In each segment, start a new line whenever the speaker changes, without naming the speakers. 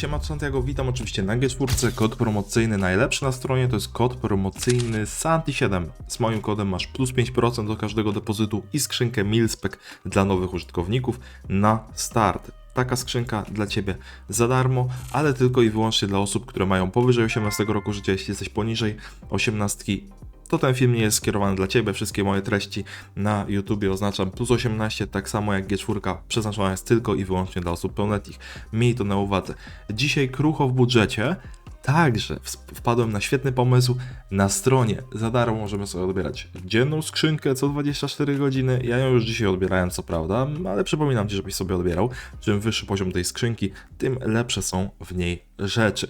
siema Santiago, witam oczywiście na G4, kod promocyjny najlepszy na stronie to jest kod promocyjny Santi7. Z moim kodem masz plus 5% do każdego depozytu i skrzynkę Milspec dla nowych użytkowników na start. Taka skrzynka dla Ciebie za darmo, ale tylko i wyłącznie dla osób, które mają powyżej 18 roku życia. Jeśli jesteś poniżej 18, to ten film nie jest skierowany dla Ciebie. Wszystkie moje treści na YouTubie oznaczam plus 18, tak samo jak G4 przeznaczona jest tylko i wyłącznie dla osób pełnoletnich. Miej to na uwadze. Dzisiaj krucho w budżecie. Także wpadłem na świetny pomysł. Na stronie za darmo możemy sobie odbierać dzienną skrzynkę co 24 godziny. Ja ją już dzisiaj odbierałem, co prawda, ale przypominam Ci, żebyś sobie odbierał. Czym wyższy poziom tej skrzynki, tym lepsze są w niej rzeczy.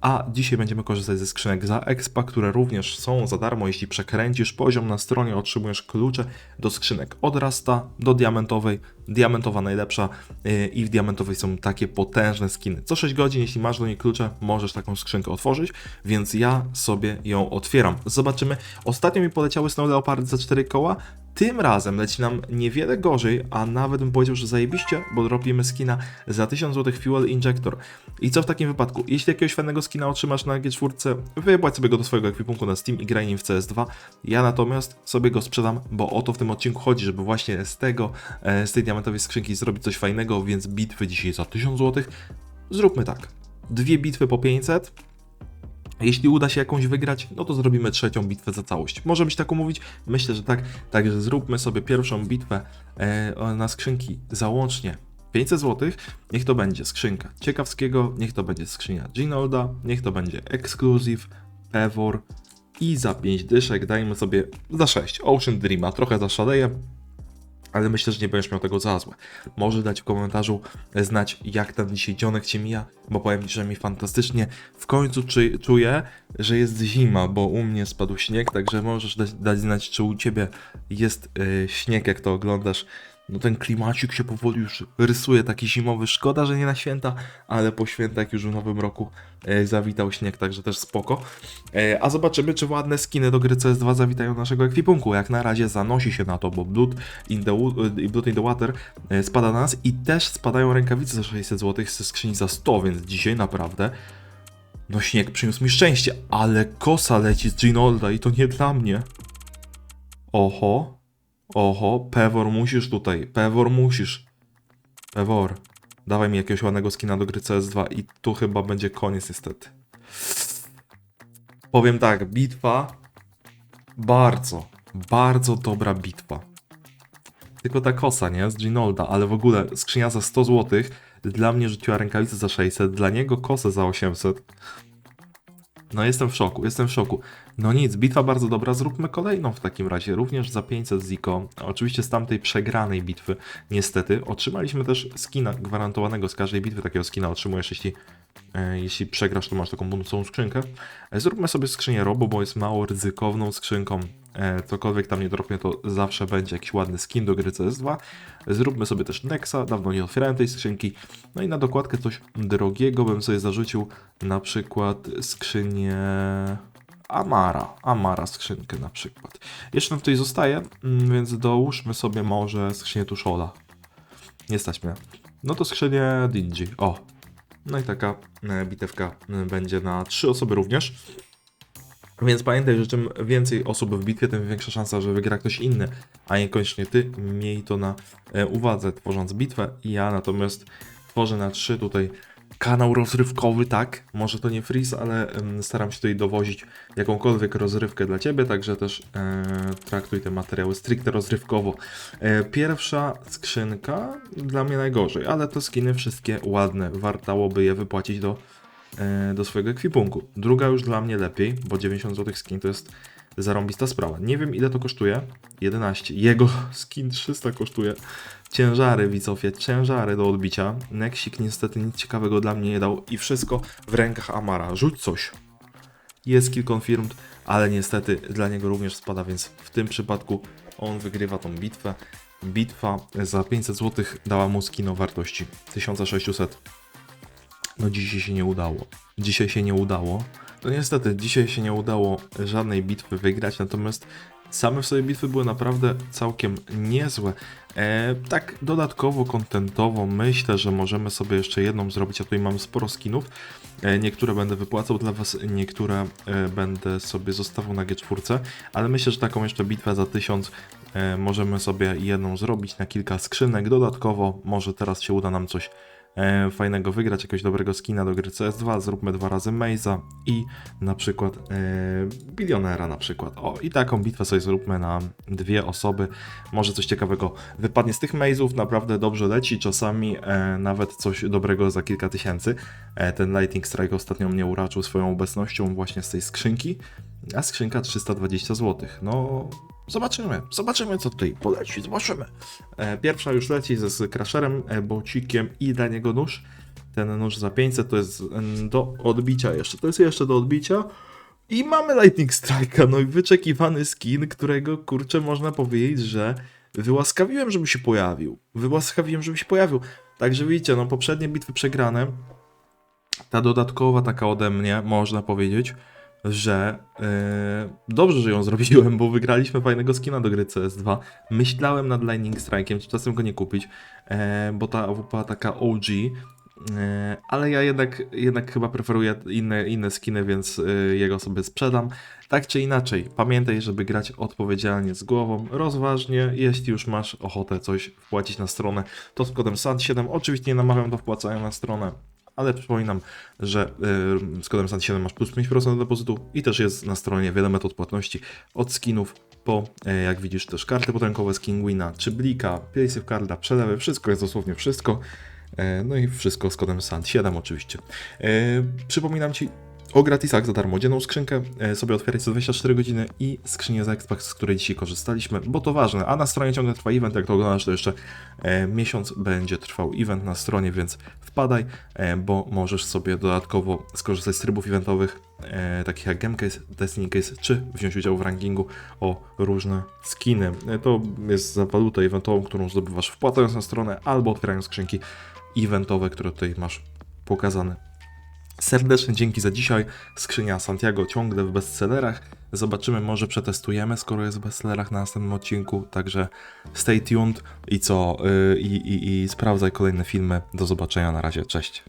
A dzisiaj będziemy korzystać ze skrzynek za Expa, które również są za darmo. Jeśli przekręcisz poziom na stronie, otrzymujesz klucze do skrzynek od Rasta do diamentowej. Diamentowa najlepsza yy, i w diamentowej są takie potężne skiny. Co 6 godzin, jeśli masz do niej klucze, możesz taką skrzynkę otworzyć, więc ja sobie ją otwieram. Zobaczymy. Ostatnio mi poleciały Snow Leopardy za 4 koła. Tym razem leci nam niewiele gorzej, a nawet bym powiedział, że zajebiście, bo robimy skina za 1000 zł Fuel Injector. I co w takim wypadku? Jeśli jakiegoś fajnego skina otrzymasz na G4, wypłać sobie go do swojego ekwipunku na Steam i graj nim w CS2. Ja natomiast sobie go sprzedam, bo o to w tym odcinku chodzi, żeby właśnie z tego, e, z tej diamentowej skrzynki zrobić coś fajnego, więc bitwy dzisiaj za 1000 zł. Zróbmy tak. Dwie bitwy po 500, jeśli uda się jakąś wygrać, no to zrobimy trzecią bitwę za całość. Może być tak umówić? Myślę, że tak. Także zróbmy sobie pierwszą bitwę e, na skrzynki załącznie 500 zł. Niech to będzie skrzynka ciekawskiego, niech to będzie skrzynia Ginolda, niech to będzie Exclusive, Pevor i za 5 dyszek dajmy sobie za 6 Ocean Dreama. Trochę zaszaleję, ale myślę, że nie będziesz miał tego za złe. Może dać w komentarzu znać, jak ten dzisiaj dzionek Cię mija, bo powiem Ci, że mi fantastycznie w końcu czy, czuję, że jest zima, bo u mnie spadł śnieg, także możesz dać, dać znać, czy u Ciebie jest e, śnieg, jak to oglądasz. No ten klimacik się powoli już rysuje, taki zimowy. Szkoda, że nie na święta, ale po świętach już w nowym roku e, zawitał śnieg, także też spoko. E, a zobaczymy, czy ładne skiny do gry CS2 zawitają naszego ekwipunku. Jak na razie zanosi się na to, bo Blood in the, e, Blood in the Water e, spada na nas i też spadają rękawice za 600 zł ze skrzyni za 100, więc dzisiaj naprawdę no śnieg przyniósł mi szczęście, ale kosa leci z Ginolda i to nie dla mnie. Oho, oho, Pewor musisz tutaj, Pewor musisz. Pewor, dawaj mi jakiegoś ładnego skina do gry CS2 i tu chyba będzie koniec niestety. Powiem tak, bitwa bardzo, bardzo dobra bitwa. Tylko ta kosa, nie? Z Ginolda, ale w ogóle skrzynia za 100 zł dla mnie rzuciła rękawicę za 600, dla niego kosę za 800. No jestem w szoku, jestem w szoku. No nic, bitwa bardzo dobra, zróbmy kolejną w takim razie, również za 500 Ziko. Oczywiście z tamtej przegranej bitwy, niestety. Otrzymaliśmy też skina gwarantowanego z każdej bitwy, takiego skina otrzymujesz, jeśli, e, jeśli przegrasz, to masz taką bonusową skrzynkę. E, zróbmy sobie skrzynię Robo, bo jest mało ryzykowną skrzynką. E, cokolwiek tam nie dropnie, to zawsze będzie jakiś ładny skin do gry CS2. Zróbmy sobie też Nexa, dawno nie otwierałem tej skrzynki. No i na dokładkę coś drogiego bym sobie zarzucił, na przykład skrzynię Amara, Amara skrzynkę na przykład. Jeszcze nam tutaj zostaje, mm, więc dołóżmy sobie może skrzynię Tuszola. Nie stać mnie. No to skrzynię Dingy, o. No i taka e, bitewka e, będzie na trzy osoby również. Więc pamiętaj, że czym więcej osób w bitwie, tym większa szansa, że wygra ktoś inny, a niekoniecznie ty. Miej to na e, uwadze, tworząc bitwę. Ja natomiast tworzę na trzy tutaj kanał rozrywkowy, tak. Może to nie freeze, ale staram się tutaj dowozić jakąkolwiek rozrywkę dla ciebie, także też e, traktuj te materiały stricte rozrywkowo. E, pierwsza skrzynka dla mnie najgorzej, ale to skiny wszystkie ładne. Wartałoby je wypłacić do do swojego ekwipunku. Druga już dla mnie lepiej, bo 90 zł skin to jest zarąbista sprawa. Nie wiem ile to kosztuje. 11. Jego skin 300 kosztuje. Ciężary widzowie, ciężary do odbicia. Nexik niestety nic ciekawego dla mnie nie dał i wszystko w rękach Amara. Rzuć coś. Jest kill confirmed, ale niestety dla niego również spada, więc w tym przypadku on wygrywa tą bitwę. Bitwa za 500 zł dała mu skin o wartości 1600. No dzisiaj się nie udało. Dzisiaj się nie udało. No niestety, dzisiaj się nie udało żadnej bitwy wygrać, natomiast Same w sobie bitwy były naprawdę całkiem niezłe. E, tak dodatkowo, kontentowo myślę, że możemy sobie jeszcze jedną zrobić, a tutaj mam sporo skinów. E, niektóre będę wypłacał dla Was, niektóre e, będę sobie zostawił na G4, ale myślę, że taką jeszcze bitwę za 1000 e, możemy sobie jedną zrobić na kilka skrzynek. Dodatkowo może teraz się uda nam coś e, fajnego wygrać, jakiegoś dobrego skina do gry CS2, zróbmy dwa razy Maze'a i na przykład e, Bilionera na przykład. O, i taką bitwę sobie zróbmy na dwie osoby. Może coś ciekawego wypadnie z tych Maze'ów, naprawdę dobrze leci, czasami e, nawet coś dobrego za kilka tysięcy. E, ten Lightning Strike ostatnio mnie uraczył swoją obecnością właśnie z tej skrzynki, a skrzynka 320 zł. No, zobaczymy, zobaczymy co tutaj poleci, zobaczymy. E, Pierwsza już leci z Crasherem, e, bocikiem i dla niego nóż. Ten nóż za 500 to jest mm, do odbicia jeszcze, to jest jeszcze do odbicia. I mamy Lightning Strike'a, no i wyczekiwany skin, którego kurczę można powiedzieć, że wyłaskawiłem, żeby się pojawił. Wyłaskawiłem, żeby się pojawił. Także widzicie, no poprzednie bitwy przegrane. Ta dodatkowa taka ode mnie, można powiedzieć, że yy, dobrze, że ją zrobiłem, bo wygraliśmy fajnego skina do gry CS2. Myślałem nad Lightning Strike'iem, czy czasem go nie kupić, e, bo ta AWP taka OG, e, ale ja jednak, jednak chyba preferuję inne, inne skiny, więc e, jego sobie sprzedam. Tak czy inaczej, pamiętaj, żeby grać odpowiedzialnie z głową, rozważnie, jeśli już masz ochotę coś wpłacić na stronę, to z kodem SAT7, oczywiście nie namawiam do wpłacania na stronę, ale przypominam, że y, z kodem SAT7 masz plus 5% do depozytu i też jest na stronie wiele metod płatności od skinów po, e, jak widzisz, też karty potrękowe z Kingwina, czy Blika, Place Carda, przelewy, wszystko jest dosłownie wszystko. E, No i wszystko z kodem SAT7 oczywiście. E, Przypominam Ci o gratisach za darmo. Dzienną skrzynkę e, sobie otwierać co 24 godziny i skrzynię za Xbox, z której dzisiaj korzystaliśmy, bo to ważne. A na stronie ciągle trwa event, jak to oglądasz, to jeszcze e, miesiąc będzie trwał event na stronie, więc wpadaj, e, bo możesz sobie dodatkowo skorzystać z trybów eventowych, takich jak Gamecase, Destiny Case, czy wziąć udział w rankingu o różne skiny. To jest za walutę eventową, którą zdobywasz wpłacając na stronę albo otwierając skrzynki eventowe, które tutaj masz pokazane. Serdecznie dzięki za dzisiaj. Skrzynia Santiago ciągle w bestsellerach. Zobaczymy, może przetestujemy, skoro jest w bestsellerach na następnym odcinku. Także stay tuned i co? Yy, i, i, I sprawdzaj kolejne filmy. Do zobaczenia. Na razie. Cześć.